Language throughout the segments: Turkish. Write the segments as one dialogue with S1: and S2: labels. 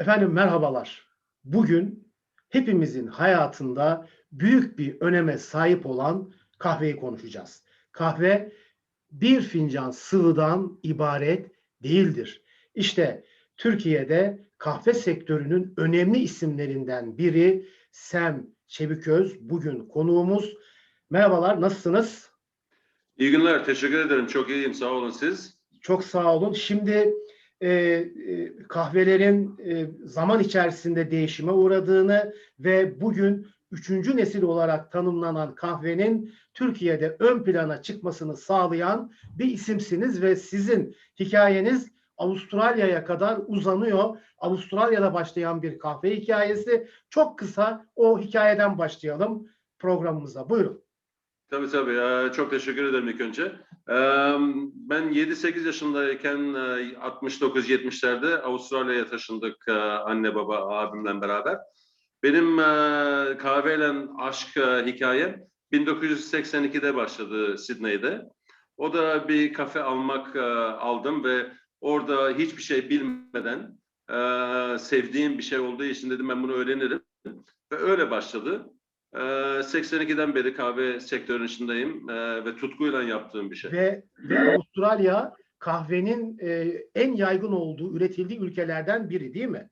S1: Efendim merhabalar. Bugün hepimizin hayatında büyük bir öneme sahip olan kahveyi konuşacağız. Kahve bir fincan sıvıdan ibaret değildir. İşte Türkiye'de kahve sektörünün önemli isimlerinden biri Sem Çeviköz bugün konuğumuz. Merhabalar, nasılsınız?
S2: İyi günler, teşekkür ederim. Çok iyiyim, sağ olun siz.
S1: Çok sağ olun. Şimdi e, e, kahvelerin e, zaman içerisinde değişime uğradığını ve bugün üçüncü nesil olarak tanımlanan kahvenin Türkiye'de ön plana çıkmasını sağlayan bir isimsiniz ve sizin hikayeniz Avustralya'ya kadar uzanıyor. Avustralya'da başlayan bir kahve hikayesi. Çok kısa o hikayeden başlayalım programımıza. Buyurun.
S2: Tabii tabii, ee, çok teşekkür ederim ilk önce. Ee, Ben 7-8 yaşındayken e, 69-70'lerde Avustralya'ya taşındık e, anne baba abimle beraber. Benim e, kahveyle aşk e, hikayem 1982'de başladı Sydney'de. O da bir kafe almak e, aldım ve orada hiçbir şey bilmeden e, sevdiğim bir şey olduğu için dedim ben bunu öğrenirim. Ve öyle başladı. Ee, 82'den beri kahve sektörünün içindeyim ee, ve tutkuyla yaptığım bir şey.
S1: Ve, ve Avustralya kahvenin e, en yaygın olduğu, üretildiği ülkelerden biri değil mi?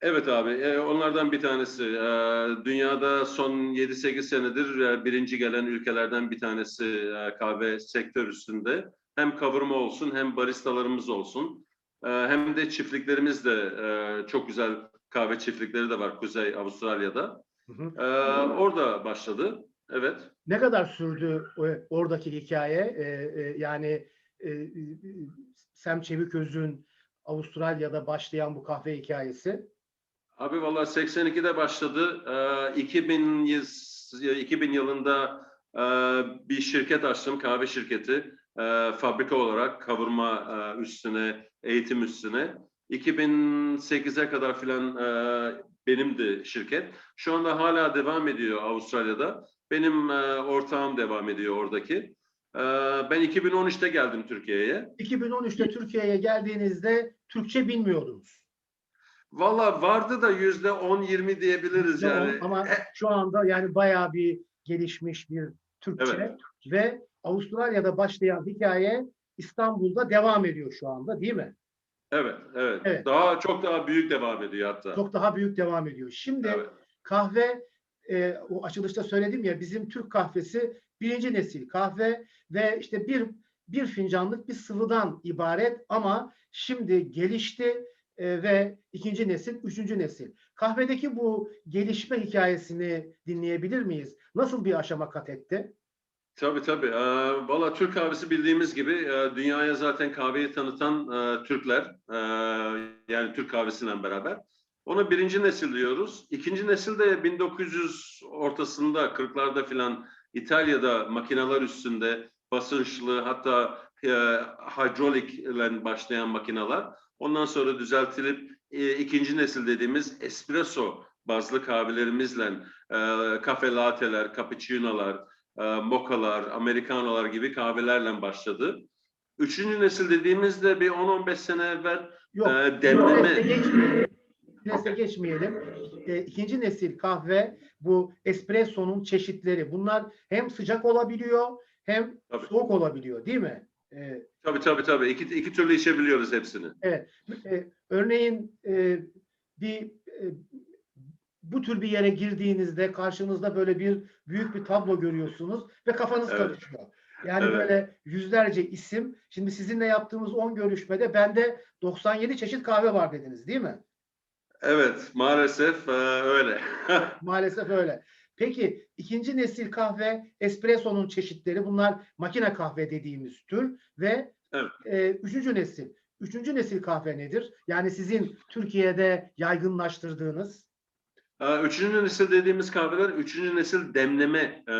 S2: Evet abi, e, onlardan bir tanesi. Ee, Dünyada son 7-8 senedir e, birinci gelen ülkelerden bir tanesi e, kahve sektör üstünde. Hem kavurma olsun hem baristalarımız olsun. Hem de çiftliklerimiz de e, çok güzel kahve çiftlikleri de var Kuzey Avustralya'da.
S1: Hı hı.
S2: Ee, Orada başladı. Evet.
S1: Ne kadar sürdü oradaki hikaye? E, e, yani e, e, Sem Çeviköz'ün Avustralya'da başlayan bu kahve hikayesi.
S2: Abi valla 82'de başladı. Ee, 2000, yıl- 2000 yılında e, bir şirket açtım, kahve şirketi. E, fabrika olarak kavurma e, üstüne, eğitim üstüne. 2008'e kadar filan e, benimdi şirket. Şu anda hala devam ediyor Avustralya'da. Benim e, ortağım devam ediyor oradaki. E, ben 2013'te geldim Türkiye'ye.
S1: 2013'te Türkiye'ye geldiğinizde Türkçe bilmiyordunuz.
S2: Valla vardı da yüzde 10-20 diyebiliriz
S1: Yok,
S2: yani.
S1: Ama şu anda yani bayağı bir gelişmiş bir Türkçe
S2: Evet.
S1: ve Avustralya'da başlayan hikaye İstanbul'da devam ediyor şu anda değil mi?
S2: Evet, evet,
S1: Evet.
S2: Daha çok daha büyük devam ediyor hatta.
S1: Çok daha büyük devam ediyor. Şimdi
S2: Evet.
S1: kahve e, o açılışta söyledim ya bizim Türk kahvesi birinci nesil kahve ve işte bir bir fincanlık bir sıvıdan ibaret ama şimdi gelişti e, ve ikinci nesil, üçüncü nesil. Kahvedeki bu gelişme hikayesini dinleyebilir miyiz? Nasıl bir aşama kat etti?
S2: Tabii tabii. Ee, Valla Türk kahvesi bildiğimiz gibi e, dünyaya zaten kahveyi tanıtan e, Türkler. e, yani Türk kahvesiyle beraber. Ona birinci nesil diyoruz. İkinci nesil de 1900 ortasında, 40'larda filan İtalya'da makineler üstünde basınçlı hatta e, hidrolik başlayan makineler. Ondan sonra düzeltilip e, ikinci nesil dediğimiz espresso bazlı kahvelerimizle e, kafe latte'ler, cappuccino'lar, e, mokalar, amerikanolar gibi kahvelerle başladı. Üçüncü nesil dediğimizde bir 10-15 sene evvel
S1: Yok.
S2: e, demleme.
S1: Nesle geçmeyelim. Nesle geçmeyelim. E, ikinci nesil kahve bu espressonun çeşitleri. Bunlar hem sıcak olabiliyor hem
S2: Tabii.
S1: soğuk olabiliyor değil mi? E,
S2: Tabii tabii tabii. İki, iki türlü içebiliyoruz hepsini.
S1: e, örneğin e, bir e, bu tür bir yere girdiğinizde karşınızda böyle bir büyük bir tablo görüyorsunuz ve kafanız
S2: Evet.
S1: karışıyor. Yani
S2: Evet.
S1: böyle yüzlerce isim. Şimdi sizinle yaptığımız 10 görüşmede bende 97 çeşit kahve var dediniz değil mi?
S2: Evet, maalesef e, öyle.
S1: Maalesef öyle. Peki ikinci nesil kahve espressonun çeşitleri bunlar makine kahve dediğimiz tür ve
S2: Evet.
S1: e, üçüncü nesil. Üçüncü nesil kahve nedir? Yani sizin Türkiye'de yaygınlaştırdığınız
S2: Üçüncü nesil dediğimiz kahveler üçüncü nesil demleme e,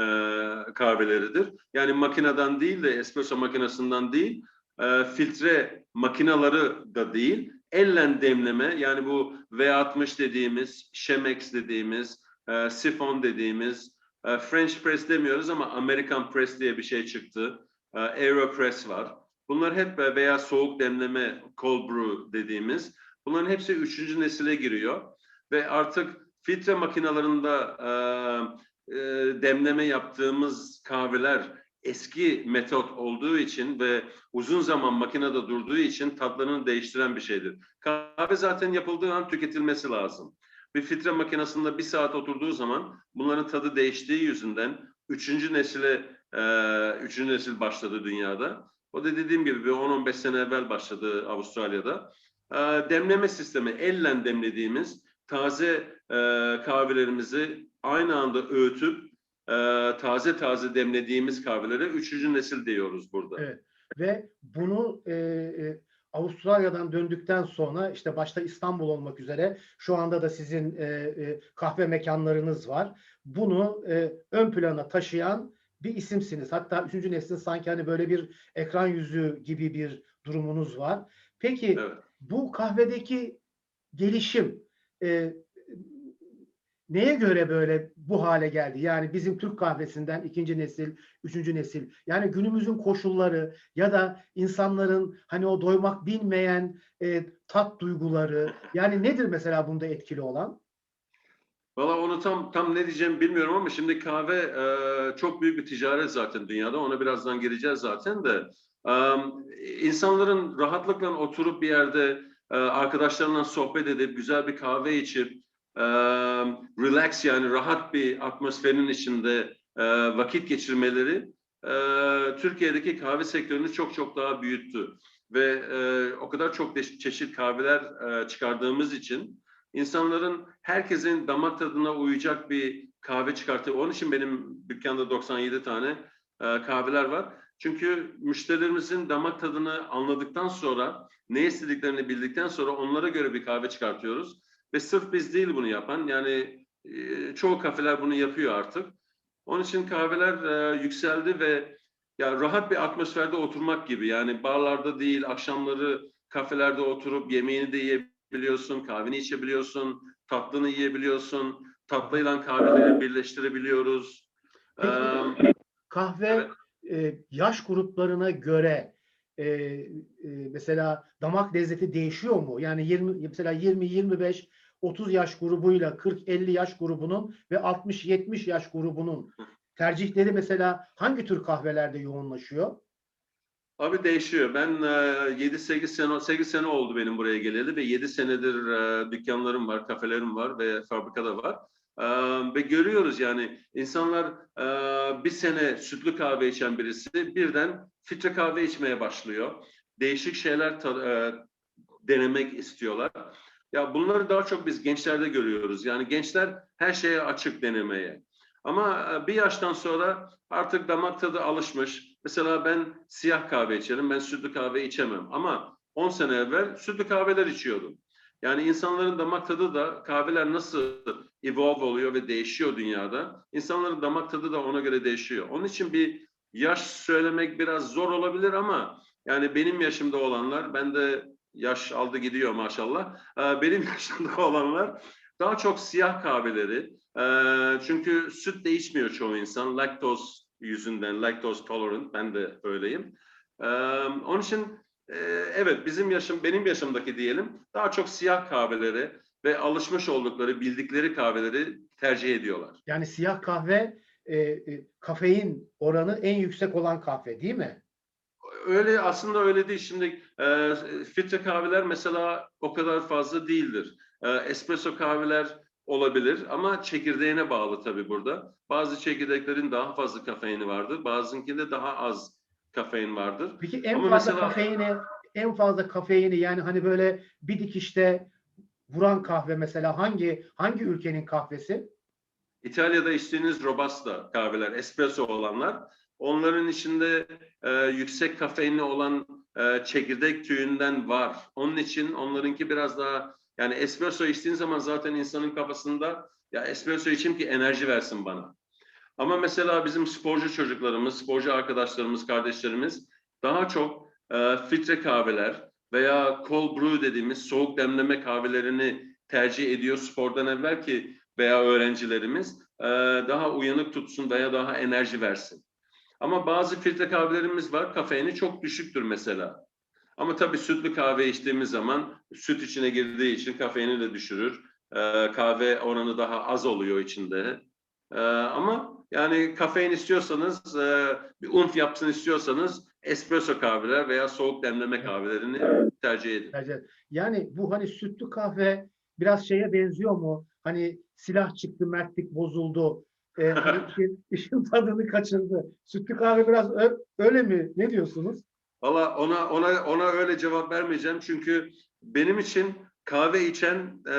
S2: kahveleridir. Yani makineden değil de espresso makinesinden değil, e, filtre makinaları da değil, elle demleme yani bu V60 dediğimiz, Chemex dediğimiz, e, sifon dediğimiz, e, French press demiyoruz ama American press diye bir şey çıktı. E, Aeropress var. Bunlar hep e, veya soğuk demleme cold brew dediğimiz Bunların hepsi üçüncü nesile giriyor ve artık filtre makinalarında e, demleme yaptığımız kahveler eski metot olduğu için ve uzun zaman makinede durduğu için tatlarını değiştiren bir şeydir. Kahve zaten yapıldığı an tüketilmesi lazım. Bir filtre makinesinde bir saat oturduğu zaman bunların tadı değiştiği yüzünden üçüncü nesile e, üçüncü nesil başladı dünyada. O da dediğim gibi bir 10-15 sene evvel başladı Avustralya'da. E, demleme sistemi, elle demlediğimiz taze e, kahvelerimizi aynı anda öğütüp e, taze taze demlediğimiz kahvelere üçüncü nesil diyoruz burada.
S1: Evet. Ve bunu e, e, Avustralya'dan döndükten sonra işte başta İstanbul olmak üzere şu anda da sizin e, e, kahve mekanlarınız var. Bunu e, ön plana taşıyan bir isimsiniz. Hatta üçüncü neslin sanki hani böyle bir ekran yüzü gibi bir durumunuz var. Peki
S2: Evet.
S1: bu kahvedeki gelişim e, neye göre böyle bu hale geldi? Yani bizim Türk kahvesinden ikinci nesil, üçüncü nesil. Yani günümüzün koşulları ya da insanların hani o doymak bilmeyen e, tat duyguları. Yani nedir mesela bunda etkili olan?
S2: Valla onu tam tam ne diyeceğimi bilmiyorum ama şimdi kahve e, çok büyük bir ticaret zaten dünyada. Ona birazdan gireceğiz zaten de. E, insanların rahatlıkla oturup bir yerde e, arkadaşlarına sohbet edip güzel bir kahve içip e, relax yani rahat bir atmosferin içinde e, vakit geçirmeleri e, Türkiye'deki kahve sektörünü çok çok daha büyüttü. Ve o kadar çok çeşit kahveler çıkardığımız için insanların herkesin damak tadına uyacak bir kahve çıkartıyor. Onun için benim dükkanda 97 tane kahveler var. Çünkü müşterilerimizin damak tadını anladıktan sonra, ne istediklerini bildikten sonra onlara göre bir kahve çıkartıyoruz. Ve sırf biz değil bunu yapan, yani e, çoğu kafeler bunu yapıyor artık. Onun için kahveler e, yükseldi ve ya rahat bir atmosferde oturmak gibi. Yani barlarda değil, akşamları kafelerde oturup yemeğini de yiyebiliyorsun, kahveni içebiliyorsun, tatlını yiyebiliyorsun, tatlıyla kahveleri birleştirebiliyoruz.
S1: Peki,
S2: Eee,
S1: Kahve e, yaş gruplarına göre e, e, mesela damak lezzeti değişiyor mu? Yani 20 mesela 20 25 30 yaş grubuyla 40 50 yaş grubunun ve 60 70 yaş grubunun tercihleri mesela hangi tür kahvelerde yoğunlaşıyor?
S2: Abi değişiyor. Ben e, 7-8 sene 8 sene oldu benim buraya geleli ve 7 senedir e, dükkanlarım var, kafelerim var ve fabrikada var. E, ve görüyoruz yani insanlar e, bir sene sütlü kahve içen birisi birden filtre kahve içmeye başlıyor. Değişik şeyler e, denemek istiyorlar. Ya bunları daha çok biz gençlerde görüyoruz. Yani gençler her şeye açık denemeye. Ama bir yaştan sonra artık damak tadı alışmış. Mesela ben siyah kahve içerim, ben sütlü kahve içemem. Ama 10 sene evvel sütlü kahveler içiyordum. Yani insanların damak tadı da kahveler nasıl evolve oluyor ve değişiyor dünyada. İnsanların damak tadı da ona göre değişiyor. Onun için bir yaş söylemek biraz zor olabilir ama yani benim yaşımda olanlar, ben de yaş aldı gidiyor maşallah. Ee, Benim yaşımda olanlar daha çok siyah kahveleri. Ee, çünkü süt de içmiyor çoğu insan. Laktoz yüzünden, laktoz tolerant. Ben de öyleyim. Ee, onun için e, evet bizim yaşım, benim yaşımdaki diyelim daha çok siyah kahveleri ve alışmış oldukları, bildikleri kahveleri tercih ediyorlar.
S1: Yani siyah kahve e, e, kafein oranı en yüksek olan kahve değil mi?
S2: Öyle aslında öyle değil. Şimdi e, filtre kahveler mesela o kadar fazla değildir. E, espresso kahveler olabilir ama çekirdeğine bağlı tabii burada. Bazı çekirdeklerin daha fazla kafeini vardır. Bazınkinde daha az kafein vardır.
S1: Peki en
S2: Ama
S1: fazla
S2: mesela-
S1: kafeini en fazla kafeini yani hani böyle bir dikişte vuran kahve mesela hangi hangi ülkenin kahvesi?
S2: İtalya'da içtiğiniz robusta kahveler, espresso olanlar, onların içinde e, yüksek kafeinli olan e, çekirdek tüyünden var. Onun için onlarınki biraz daha yani espresso içtiğin zaman zaten insanın kafasında ya espresso içeyim ki enerji versin bana. Ama mesela bizim sporcu çocuklarımız, sporcu arkadaşlarımız, kardeşlerimiz daha çok e, filtre kahveler veya cold brew dediğimiz soğuk demleme kahvelerini tercih ediyor spordan evvel ki veya öğrencilerimiz e, daha uyanık tutsun veya daha enerji versin. Ama bazı filtre kahvelerimiz var, kafeini çok düşüktür mesela. Ama tabii sütlü kahve içtiğimiz zaman süt içine girdiği için kafeini de düşürür. Ee, kahve oranı daha az oluyor içinde. Ee, ama yani kafein istiyorsanız, e, bir umf yapsın istiyorsanız espresso kahveler veya soğuk demleme kahvelerini tercih edin.
S1: Yani bu hani sütlü kahve biraz şeye benziyor mu? Hani silah çıktı, mertlik bozuldu. Ee, hani işin, işin tadını kaçırdı. Sütlü kahve biraz öyle mi? Ne diyorsunuz?
S2: Valla ona ona ona öyle cevap vermeyeceğim çünkü benim için kahve içen e,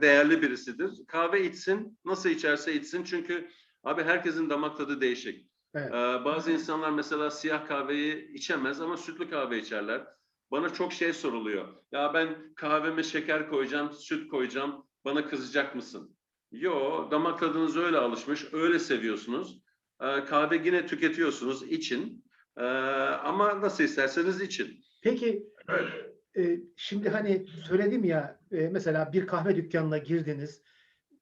S2: değerli birisidir. Kahve içsin, nasıl içerse içsin çünkü abi herkesin damak tadı değişik.
S1: Evet.
S2: E, bazı insanlar mesela siyah kahveyi içemez ama sütlü kahve içerler. Bana çok şey soruluyor. Ya ben kahveme şeker koyacağım, süt koyacağım. Bana kızacak mısın? Yo, damak tadınız öyle alışmış, öyle seviyorsunuz. E, kahve yine tüketiyorsunuz, için. Ee, ama nasıl isterseniz için.
S1: Peki e, şimdi hani söyledim ya e, mesela bir kahve dükkanına girdiniz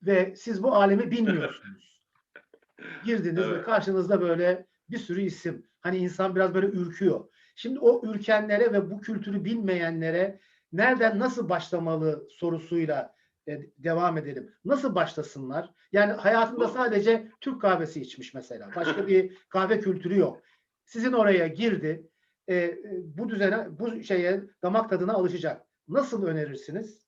S1: ve siz bu alemi bilmiyorsunuz. Girdiniz ve
S2: Evet.
S1: karşınızda böyle bir sürü isim. Hani insan biraz böyle ürküyor. Şimdi o ürkenlere ve bu kültürü bilmeyenlere nereden nasıl başlamalı sorusuyla e, devam edelim. Nasıl başlasınlar? Yani hayatında sadece Türk kahvesi içmiş mesela. Başka bir kahve kültürü yok. Sizin oraya girdi. E, e, bu düzene, bu şeye damak tadına alışacak. Nasıl önerirsiniz?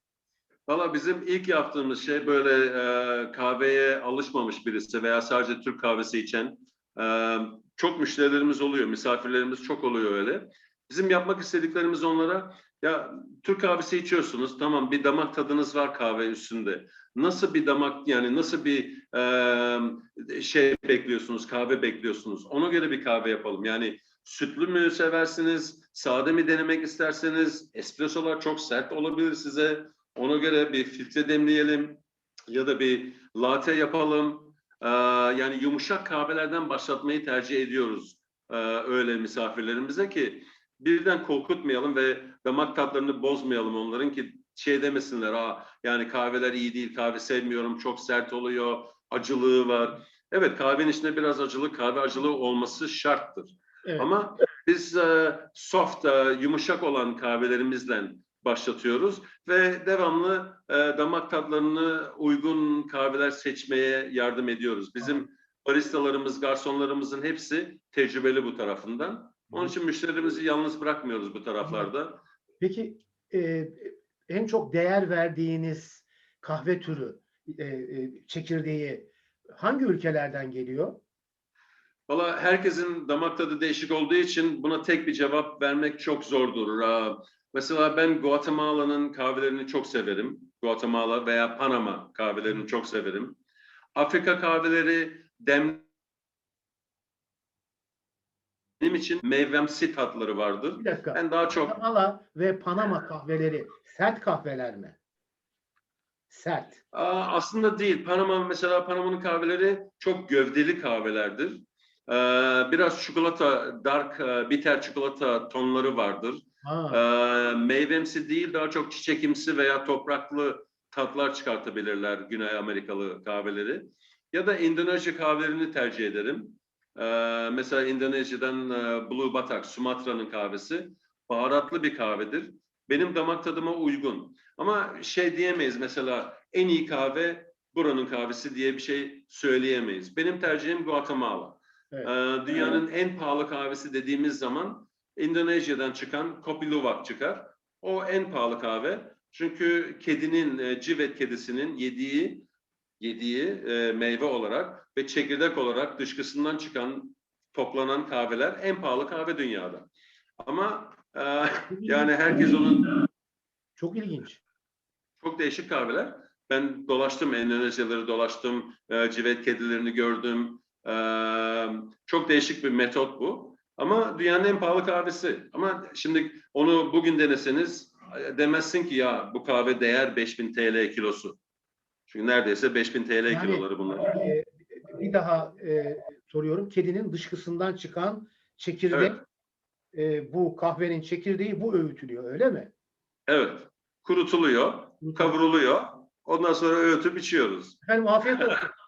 S2: Valla bizim ilk yaptığımız şey böyle e, kahveye alışmamış birisi veya sadece Türk kahvesi içen e, çok müşterilerimiz oluyor, misafirlerimiz çok oluyor öyle. Bizim yapmak istediklerimiz onlara ya Türk kahvesi içiyorsunuz tamam bir damak tadınız var kahve üstünde. Nasıl bir damak yani nasıl bir e, şey bekliyorsunuz, kahve bekliyorsunuz. Ona göre bir kahve yapalım. Yani sütlü mü seversiniz, sade mi denemek isterseniz, espressolar çok sert olabilir size. Ona göre bir filtre demleyelim ya da bir latte yapalım. Ee, yani yumuşak kahvelerden başlatmayı tercih ediyoruz ee, öyle misafirlerimize ki birden korkutmayalım ve damak tatlarını bozmayalım onların ki şey demesinler Aa, yani kahveler iyi değil kahve sevmiyorum çok sert oluyor acılığı var. Evet kahvenin içinde biraz acılık kahve acılığı olması şarttır.
S1: Evet.
S2: Ama biz e, soft, e, yumuşak olan kahvelerimizle başlatıyoruz ve devamlı e, damak tadlarını uygun kahveler seçmeye yardım ediyoruz. Bizim baristalarımız, garsonlarımızın hepsi tecrübeli bu tarafından. Onun için müşterimizi yalnız bırakmıyoruz bu taraflarda.
S1: Peki e, en çok değer verdiğiniz kahve türü, e, e, çekirdeği hangi ülkelerden geliyor?
S2: Valla herkesin damak tadı değişik olduğu için buna tek bir cevap vermek çok zordur. Mesela ben Guatemala'nın kahvelerini çok severim. Guatemala veya Panama kahvelerini çok severim. Afrika kahveleri dem benim için meyvemsi tatları vardır.
S1: Bir dakika.
S2: Ben daha çok
S1: Guatemala ve Panama kahveleri sert kahveler mi? Sert.
S2: Aa, aslında değil. Panama mesela Panama'nın kahveleri çok gövdeli kahvelerdir. Ee, biraz çikolata, dark, e, bitter çikolata tonları vardır.
S1: Ha,
S2: Ee, meyvemsi değil, daha çok çiçekimsi veya topraklı tatlar çıkartabilirler Güney Amerikalı kahveleri. Ya da Endonezya kahvelerini tercih ederim. Ee, mesela Endonezya'dan e, Blue Batak, Sumatra'nın kahvesi baharatlı bir kahvedir. Benim damak tadıma uygun. Ama şey diyemeyiz mesela en iyi kahve buranın kahvesi diye bir şey söyleyemeyiz. Benim tercihim Guatemala.
S1: Evet.
S2: Ee, dünyanın en pahalı kahvesi dediğimiz zaman Endonezya'dan çıkan Kopi Luwak çıkar. O en pahalı kahve. Çünkü kedinin, e, civet kedisinin yediği yediği e, meyve olarak ve çekirdek olarak dışkısından çıkan toplanan kahveler en pahalı kahve dünyada. Ama e, yani herkes onun
S1: Çok ilginç.
S2: çok değişik kahveler. Ben dolaştım, Endonezyaları dolaştım, e, civet kedilerini gördüm. E, çok değişik bir metot bu. Ama dünyanın en pahalı kahvesi. Ama şimdi onu bugün deneseniz e, demezsin ki ya bu kahve değer 5000 TL kilosu. Çünkü neredeyse 5000 TL
S1: Yani-
S2: kiloları bunlar.
S1: Ee, bir daha e, soruyorum. Kedinin dışkısından çıkan çekirdek e, bu kahvenin çekirdeği bu öğütülüyor öyle mi?
S2: Evet. Kurutuluyor, kavruluyor. Ondan sonra öğütüp içiyoruz.
S1: Efendim afiyet olsun.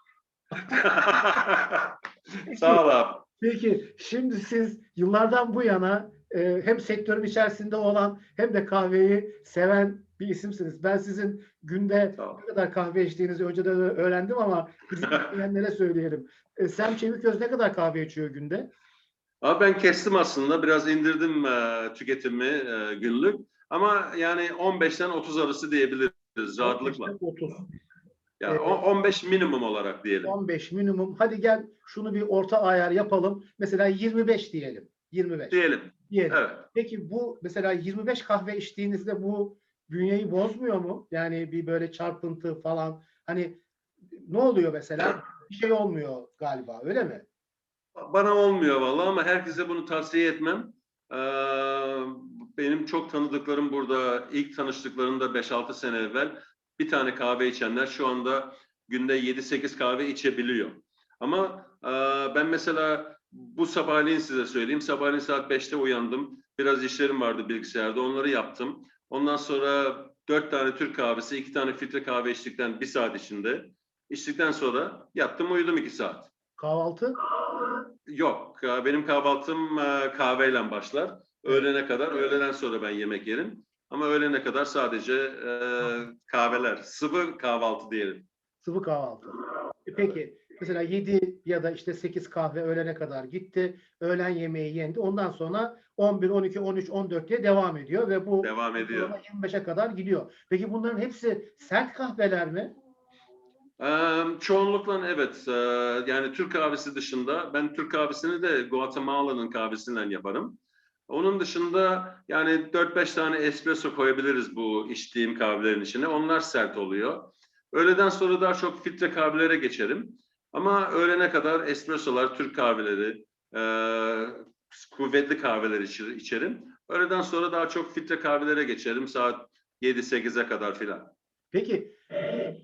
S2: Sağ ol abi.
S1: Peki şimdi siz yıllardan bu yana e, hem sektörün içerisinde olan hem de kahveyi seven bir isimsiniz. Ben sizin günde ne kadar kahve içtiğinizi önceden öğrendim ama bizim dinleyenlere söyleyelim. E, Sem Çeviköz ne kadar kahve içiyor günde?
S2: Abi ben kestim aslında. Biraz indirdim e, tüketimi e, günlük. Ama yani 15'ten 30 arası diyebiliriz rahatlıkla.
S1: 15'ten 30.
S2: Ya
S1: Evet.
S2: o- 15 minimum olarak diyelim.
S1: 15 minimum. Hadi gel şunu bir orta ayar yapalım. Mesela 25 diyelim. 25
S2: Diyelim.
S1: diyelim.
S2: Evet.
S1: Peki bu mesela 25 kahve içtiğinizde bu bünyeyi bozmuyor mu? Yani bir böyle çarpıntı falan. Hani ne oluyor mesela? Bir şey olmuyor galiba öyle mi?
S2: Bana olmuyor vallahi ama herkese bunu tavsiye etmem. Ee, benim çok tanıdıklarım burada ilk tanıştıklarında 5-6 sene evvel bir tane kahve içenler şu anda günde 7-8 kahve içebiliyor. Ama e, ben mesela bu sabahleyin size söyleyeyim. Sabahleyin saat 5'te uyandım. Biraz işlerim vardı bilgisayarda. Onları yaptım. Ondan sonra 4 tane Türk kahvesi, 2 tane filtre kahve içtikten bir saat içinde. İçtikten sonra yattım uyudum 2 saat.
S1: Kahvaltı?
S2: Yok, benim kahvaltım e, kahveyle başlar. Öğlene kadar, öğleden sonra ben yemek yerim. Ama öğlene kadar sadece e, kahveler, sıvı kahvaltı diyelim.
S1: Sıvı kahvaltı. E Peki mesela 7 ya da işte 8 kahve öğlene kadar gitti. Öğlen yemeği yendi. Ondan sonra 11, 12, 13, 14 diye devam ediyor ve bu
S2: Devam ediyor.
S1: ortalama 25'e kadar gidiyor. Peki bunların hepsi sert kahveler mi?
S2: Ee, çoğunlukla evet. Ee, yani Türk kahvesi dışında ben Türk kahvesini de Guatemala'nın kahvesinden yaparım. Onun dışında yani 4-5 tane espresso koyabiliriz bu içtiğim kahvelerin içine. Onlar sert oluyor. Öğleden sonra daha çok filtre kahvelere geçerim. Ama öğlene kadar espressolar, Türk kahveleri, e, kuvvetli kahveler içer, içerim. Öğleden sonra daha çok filtre kahvelere geçerim. Saat 7-8'e kadar filan.
S1: Peki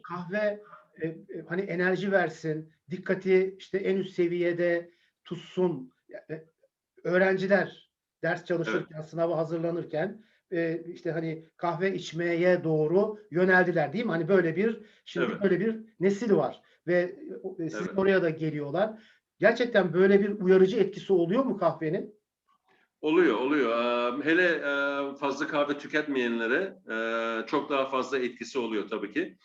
S1: kahve e, e, hani enerji versin, dikkati işte en üst seviyede tutsun. Yani öğrenciler ders çalışırken, sınava hazırlanırken e, işte hani kahve içmeye doğru yöneldiler değil mi? Hani böyle bir şimdi
S2: Evet.
S1: böyle bir nesil var ve e, sizin
S2: Evet.
S1: oraya da geliyorlar. Gerçekten böyle bir uyarıcı etkisi oluyor mu kahvenin?
S2: Oluyor, oluyor. Hele fazla kahve tüketmeyenlere çok daha fazla etkisi oluyor tabii ki.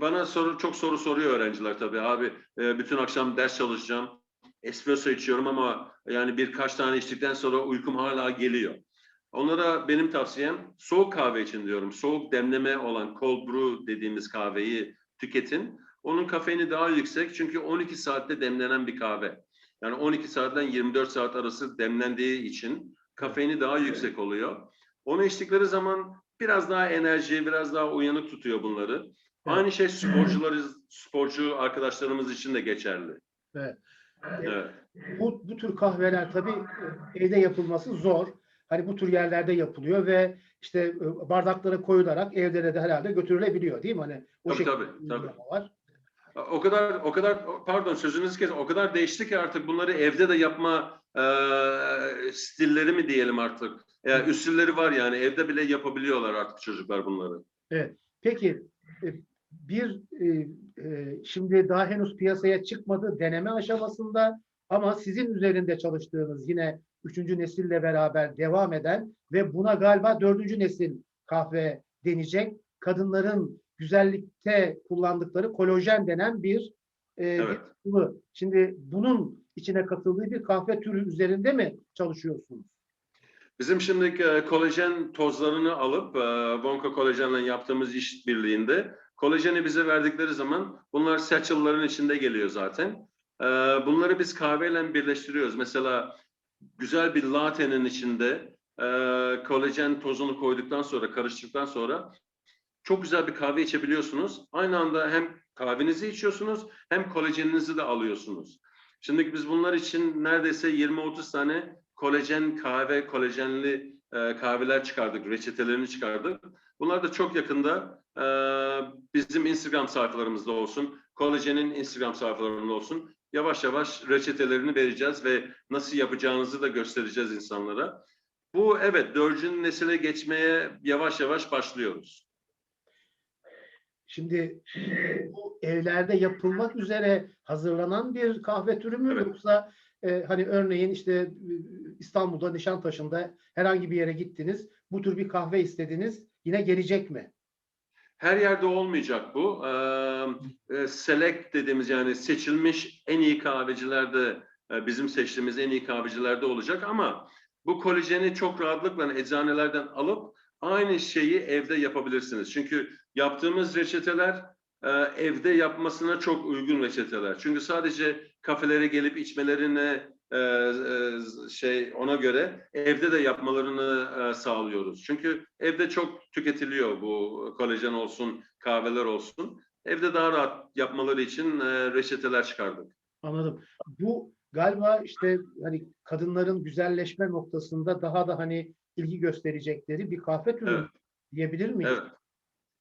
S2: Bana soru çok soru soruyor öğrenciler tabii. Abi bütün akşam ders çalışacağım. Espresso içiyorum ama yani birkaç tane içtikten sonra uykum hala geliyor. Onlara benim tavsiyem soğuk kahve için diyorum. Soğuk demleme olan cold brew dediğimiz kahveyi tüketin. Onun kafeini daha yüksek çünkü 12 saatte demlenen bir kahve. Yani 12 saatten 24 saat arası demlendiği için kafeini daha yüksek oluyor. Onu içtikleri zaman biraz daha enerji, biraz daha uyanık tutuyor bunları. Aynı şey sporcuları, sporcu arkadaşlarımız için de geçerli.
S1: Evet.
S2: Evet.
S1: Bu, bu tür kahveler tabii e, evde yapılması zor. Hani bu tür yerlerde yapılıyor ve işte e, bardaklara koyularak evlere de herhalde götürülebiliyor değil mi? Hani o
S2: Tabii, tabii,
S1: uygulama var.
S2: O kadar o kadar pardon sözünüzü kes. O kadar değişti ki artık bunları evde de yapma e, stilleri mi diyelim artık. Yani üsülleri var yani evde bile yapabiliyorlar artık çocuklar bunları.
S1: Peki e, bir e, e, şimdi daha henüz piyasaya çıkmadı deneme aşamasında ama sizin üzerinde çalıştığınız yine üçüncü nesille beraber devam eden ve buna galiba dördüncü nesil kahve deneyecek kadınların güzellikte kullandıkları kolajen denen bir e,
S2: Evet.
S1: sıvı. Şimdi bunun içine katıldığı bir kahve türü üzerinde mi çalışıyorsunuz?
S2: Bizim şimdi e, kolajen tozlarını alıp e, Vonka kolajenle yaptığımız iş birliğinde kolajeni bize verdikleri zaman bunlar satchel'ların içinde geliyor zaten. E, bunları biz kahveyle birleştiriyoruz. Mesela güzel bir latte'nin içinde e, kolajen tozunu koyduktan sonra, karıştıktan sonra çok güzel bir kahve içebiliyorsunuz. Aynı anda hem kahvenizi içiyorsunuz hem kolajeninizi de alıyorsunuz. Şimdi biz bunlar için neredeyse 20-30 tane kolajen kahve, kolajenli e, kahveler çıkardık, reçetelerini çıkardık. Bunlar da çok yakında e, bizim Instagram sayfalarımızda olsun, kolajenin Instagram sayfalarında olsun. Yavaş yavaş reçetelerini vereceğiz ve nasıl yapacağınızı da göstereceğiz insanlara. Bu evet dördüncü nesile geçmeye yavaş yavaş başlıyoruz.
S1: Şimdi bu evlerde yapılmak üzere hazırlanan bir kahve türü mü
S2: Evet.
S1: yoksa e, hani örneğin işte e, İstanbul'da Nişantaşı'nda herhangi bir yere gittiniz. Bu tür bir kahve istediniz. Yine gelecek mi?
S2: Her yerde olmayacak bu. Ee, select dediğimiz yani seçilmiş en iyi kahvecilerde e, bizim seçtiğimiz en iyi kahvecilerde olacak ama bu kolajeni çok rahatlıkla eczanelerden alıp aynı şeyi evde yapabilirsiniz. Çünkü yaptığımız reçeteler evde yapmasına çok uygun reçeteler. Çünkü sadece kafelere gelip içmelerine e, e, şey ona göre evde de yapmalarını e, sağlıyoruz. Çünkü evde çok tüketiliyor bu kolajen olsun, kahveler olsun. Evde daha rahat yapmaları için e, reçeteler çıkardık.
S1: Anladım. Bu galiba işte hani kadınların güzelleşme noktasında daha da hani ilgi gösterecekleri bir kahve türü
S2: Evet.
S1: diyebilir miyiz?
S2: Evet.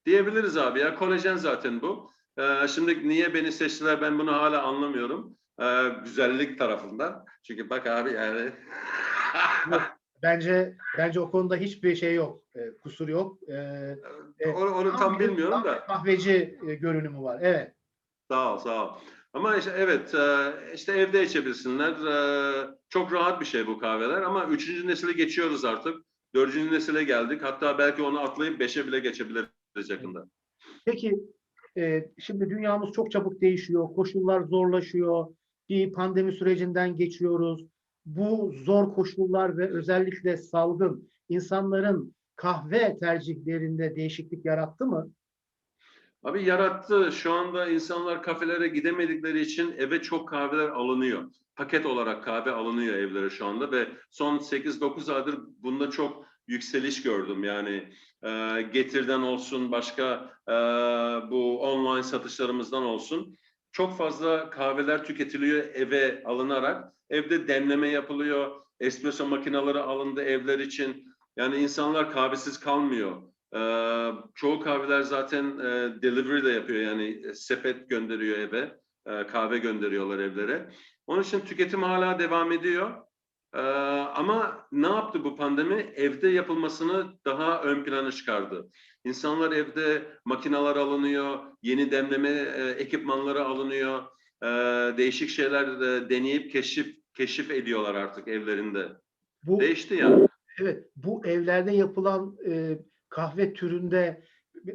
S2: Diyebiliriz abi ya kolajen zaten bu. Ee, şimdi niye beni seçtiler ben bunu hala anlamıyorum. Ee, güzellik tarafından. Çünkü bak abi yani
S1: Bence bence o konuda hiçbir şey yok. e, kusur yok. E, Evet.
S2: onu, onu tam
S1: bir-
S2: bilmiyorum
S1: tam
S2: da.
S1: Kahveci e, görünümü var. Evet.
S2: Sağ ol, sağ ol. Ama işte evet, e, işte evde içebilsinler. E, Çok rahat bir şey bu kahveler ama üçüncü nesile geçiyoruz artık. Dördüncü nesile geldik. Hatta belki onu atlayıp beşe bile geçebiliriz yakında.
S1: Peki e, şimdi dünyamız çok çabuk değişiyor. Koşullar zorlaşıyor. Bir pandemi sürecinden geçiyoruz. Bu zor koşullar ve özellikle salgın insanların kahve tercihlerinde değişiklik yarattı mı?
S2: Abi yarattı. Şu anda insanlar kafelere gidemedikleri için eve çok kahveler alınıyor. Paket olarak kahve alınıyor evlere şu anda ve son 8-9 aydır bunda çok yükseliş gördüm. Yani e, Getir'den olsun, başka e, bu online satışlarımızdan olsun. Çok fazla kahveler tüketiliyor eve alınarak. Evde demleme yapılıyor. Espresso makineleri alındı evler için. Yani insanlar kahvesiz kalmıyor. Ee, çoğu kahveler zaten e, delivery de yapıyor yani e, sepet gönderiyor eve, e, kahve gönderiyorlar evlere. Onun için tüketim hala devam ediyor. Ee, ama ne yaptı bu pandemi? Evde yapılmasını daha ön plana çıkardı. İnsanlar evde makineler alınıyor, yeni demleme e, ekipmanları alınıyor, e, değişik şeyler e, deneyip keşif keşif ediyorlar artık evlerinde.
S1: Bu
S2: Değişti yani.
S1: evet bu evlerde yapılan e, kahve türünde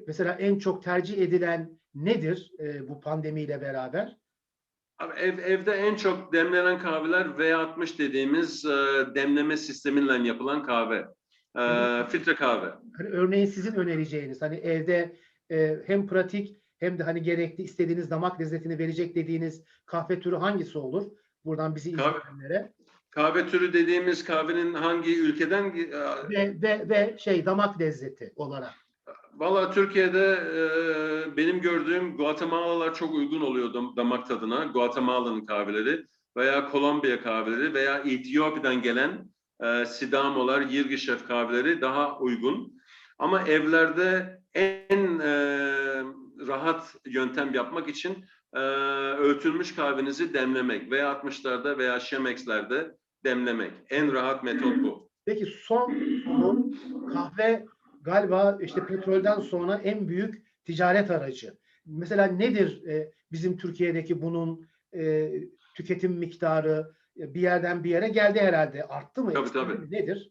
S1: mesela en çok tercih edilen nedir e, bu pandemiyle beraber?
S2: Abi ev, evde en çok demlenen kahveler V60 dediğimiz e, demleme sistemiyle yapılan kahve. E, filtre kahve.
S1: Hani örneğin sizin önereceğiniz hani evde e, hem pratik hem de hani gerekli istediğiniz damak lezzetini verecek dediğiniz kahve türü hangisi olur? Buradan bizi
S2: Kahve-
S1: izleyenlere.
S2: Kahve türü dediğimiz kahvenin hangi ülkeden? E,
S1: Ve, ve, ve şey damak lezzeti olarak.
S2: Valla Türkiye'de e, benim gördüğüm Guatemalalar çok uygun oluyor dam- damak tadına. Guatemala'nın kahveleri veya Kolombiya kahveleri veya Etiyopya'dan gelen e, Sidamolar, Yirgişef kahveleri daha uygun. Ama evlerde en e, rahat yöntem yapmak için e, öğütülmüş kahvenizi demlemek veya 60'larda veya Chemex'lerde demlemek. En rahat metot bu.
S1: Peki son soru kahve galiba işte petrolden sonra en büyük ticaret aracı. Mesela nedir e, bizim Türkiye'deki bunun e, tüketim miktarı E, bir yerden bir yere geldi herhalde. Arttı mı?
S2: Tabii, tabii.
S1: Nedir?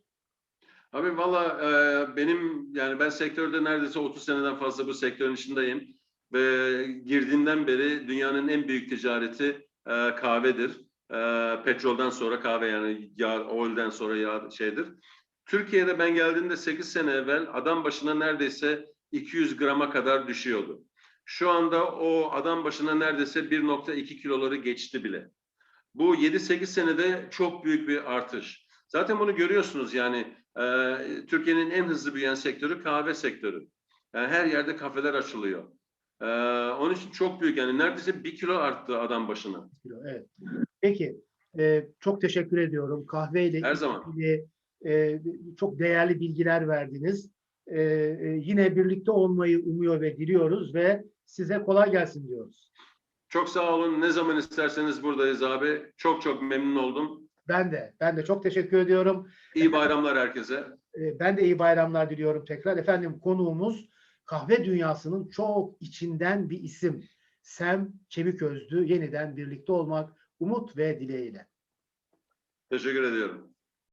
S2: Abi valla e, benim yani ben sektörde neredeyse 30 seneden fazla bu sektörün içindeyim ve girdiğimden beri dünyanın en büyük ticareti e, kahvedir. E, petrolden sonra kahve yani yağ, oil'den sonra yağ şeydir. Türkiye'de ben geldiğimde 8 sene evvel adam başına neredeyse 200 grama kadar düşüyordu. Şu anda o adam başına neredeyse 1.2 kiloları geçti bile. Bu 7-8 senede çok büyük bir artış. Zaten bunu görüyorsunuz yani ee, Türkiye'nin en hızlı büyüyen sektörü kahve sektörü. Yani her yerde kafeler açılıyor. Ee, onun için çok büyük yani neredeyse bir kilo arttı adam başına.
S1: Evet. Peki. e, çok teşekkür ediyorum. Kahveyle
S2: Her zaman.
S1: E, çok değerli bilgiler verdiniz. E, e, yine birlikte olmayı umuyor ve diliyoruz ve size kolay gelsin diyoruz.
S2: Çok sağ olun. Ne zaman isterseniz buradayız abi. Çok çok memnun oldum.
S1: Ben de, ben de çok teşekkür ediyorum.
S2: İyi bayramlar herkese.
S1: Ben de iyi bayramlar diliyorum tekrar. Efendim konuğumuz kahve dünyasının çok içinden bir isim. Sem Çeviközlü yeniden birlikte olmak umut ve dileğiyle.
S2: Teşekkür ediyorum.